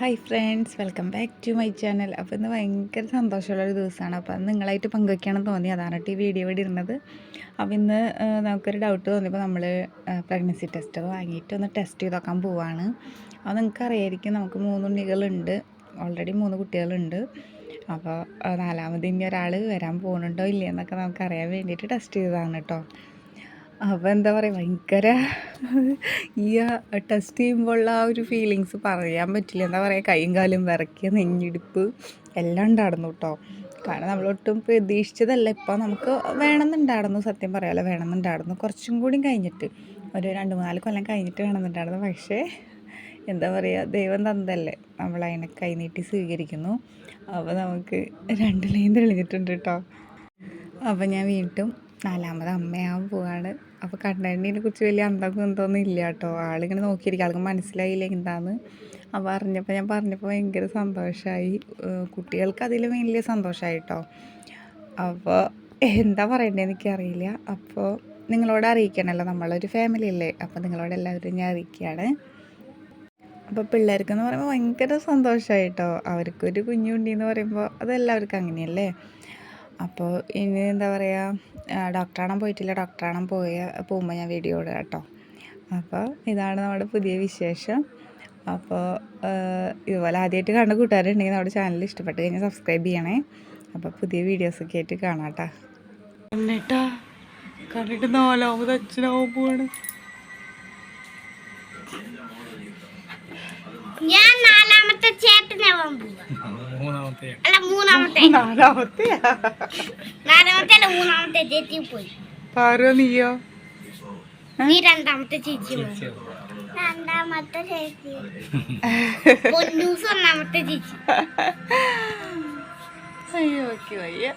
Hi friends welcome back to my channel അപ്പോൾ ഇന്ന് ഭയങ്കര സന്തോഷമുള്ളൊരു ദിവസമാണ്. അപ്പോൾ അത് നിങ്ങളായിട്ട് പങ്കുവയ്ക്കണം തോന്നി. അതാണ് ഈ വീഡിയോ ഇവിടെ ഇരുന്നത് അപ്പോൾ ഇന്ന് നമുക്കൊരു ഡൗട്ട് തോന്നിയപ്പോൾ നമ്മൾ പ്രഗ്നൻസി ടെസ്റ്റ് വാങ്ങിയിട്ട് ഒന്ന് ടെസ്റ്റ് ചെയ്ത് നോക്കാൻ പോവാണ്. അപ്പോൾ നിങ്ങൾക്ക് അറിയായിരിക്കും നമുക്ക് മൂന്ന് ഉണ്ണികളുണ്ട്. ഓൾറെഡി മൂന്ന് കുട്ടികളുണ്ട്. അപ്പോൾ നാലാമത് ഇനി ഒരാൾ വരാൻ പോകുന്നുണ്ടോ ഇല്ലയെന്നൊക്കെ നമുക്കറിയാൻ വേണ്ടിയിട്ട് ടെസ്റ്റ് ചെയ്തതാണ് കേട്ടോ അപ്പോൾ എന്താ പറയുക ഭയങ്കര ഈ ടെസ്റ്റ് ചെയ്യുമ്പോൾ ഉള്ള ആ ഒരു ഫീലിങ്സ് പറയാൻ പറ്റില്ല. എന്താ പറയുക കൈയും കാലും വിറക്കിയ നെഞ്ഞിടിപ്പ് എല്ലാം ഉണ്ടായിരുന്നു കേട്ടോ കാരണം നമ്മളൊട്ടും പ്രതീക്ഷിച്ചതല്ല. ഇപ്പോൾ നമുക്ക് വേണമെന്നുണ്ടായിരുന്നു സത്യം പറയാമല്ലോ വേണമെന്നുണ്ടായിരുന്നു. കുറച്ചും കൂടി കഴിഞ്ഞിട്ട് ഒരു രണ്ട് മൂന്നാൽ കൊല്ലം കഴിഞ്ഞിട്ട് വേണമെന്നുണ്ടായിരുന്നു. പക്ഷേ എന്താ പറയുക ദൈവം തന്നതല്ലേ. നമ്മൾ അതിനെ കൈനീട്ടി സ്വീകരിക്കുന്നു. അപ്പോൾ നമുക്ക് രണ്ടിലേയും തെളിഞ്ഞിട്ടുണ്ട് കേട്ടോ അപ്പോൾ ഞാൻ വീണ്ടും നാലാമത് അമ്മയാവാൻ പോവാണ്. അപ്പോൾ കണ്ണണ്ണിനെ കുറിച്ച് വലിയ അന്തം എന്തോന്നും ഇല്ല കേട്ടോ. ആളിങ്ങനെ നോക്കിയിരിക്കും. ആൾക്ക് മനസ്സിലായില്ല എന്താന്ന്. അപ്പോൾ അറിഞ്ഞപ്പോൾ ഞാൻ പറഞ്ഞപ്പോൾ ഭയങ്കര സന്തോഷമായി കുട്ടികൾക്ക് അതിൽ വലിയ സന്തോഷമായി കേട്ടോ. അപ്പോൾ എന്താ പറയണ്ടേ എനിക്കറിയില്ല അപ്പോൾ നിങ്ങളോട് അറിയിക്കണമല്ലോ നമ്മളൊരു ഫാമിലി അല്ലേ. അപ്പോൾ നിങ്ങളോട് എല്ലാവരും ഞാൻ അറിയിക്കുകയാണ്. അപ്പോൾ പിള്ളേർക്കെന്ന് പറയുമ്പോൾ ഭയങ്കര സന്തോഷമായി കേട്ടോ. അവർക്കൊരു കുഞ്ഞുണ്ടി എന്ന് പറയുമ്പോൾ അതെല്ലാവർക്കും അങ്ങനെയല്ലേ? അപ്പോൾ ഇനി എന്താ പറയുക ഡോക്ടറാണാൻ പോയിട്ടില്ല. ഡോക്ടറാണാൻ പോയ പോകുമ്പോൾ ഞാൻ വീഡിയോ ഇടാം കേട്ടോ. അപ്പോൾ ഇതാണ് നമ്മുടെ പുതിയ വിശേഷം. അപ്പോൾ ഇതുപോലെ ആദ്യമായിട്ട് കണ്ട കൂട്ടുകാരുണ്ടെങ്കിൽ നമ്മുടെ ചാനൽ ഇഷ്ടപ്പെട്ട് കഴിഞ്ഞാൽ സബ്സ്ക്രൈബ് ചെയ്യണേ. അപ്പോൾ പുതിയ വീഡിയോസൊക്കെ ആയിട്ട് കാണാം കേട്ടോ. കണ്ടിട്ടാ കണ്ടിട്ട് നാലാമത് അച്ഛനാവും പോവാണ്. ഞാൻ മൂന്നാമത്തെ അല്ല മൂന്നാമത്തെ. നാലാമത്തെ നാലാമത്തെ അല്ല മൂന്നാമത്തെ ചേച്ചി പോയി. പാറോ നീയോ? നീ രണ്ടാമത്തെ ചേച്ചി. രണ്ടാമത്തെ ചേച്ചി. ഒന്നാമത്തെ ചേച്ചി. അയ്യോ ഓക്കെ വയ്യ.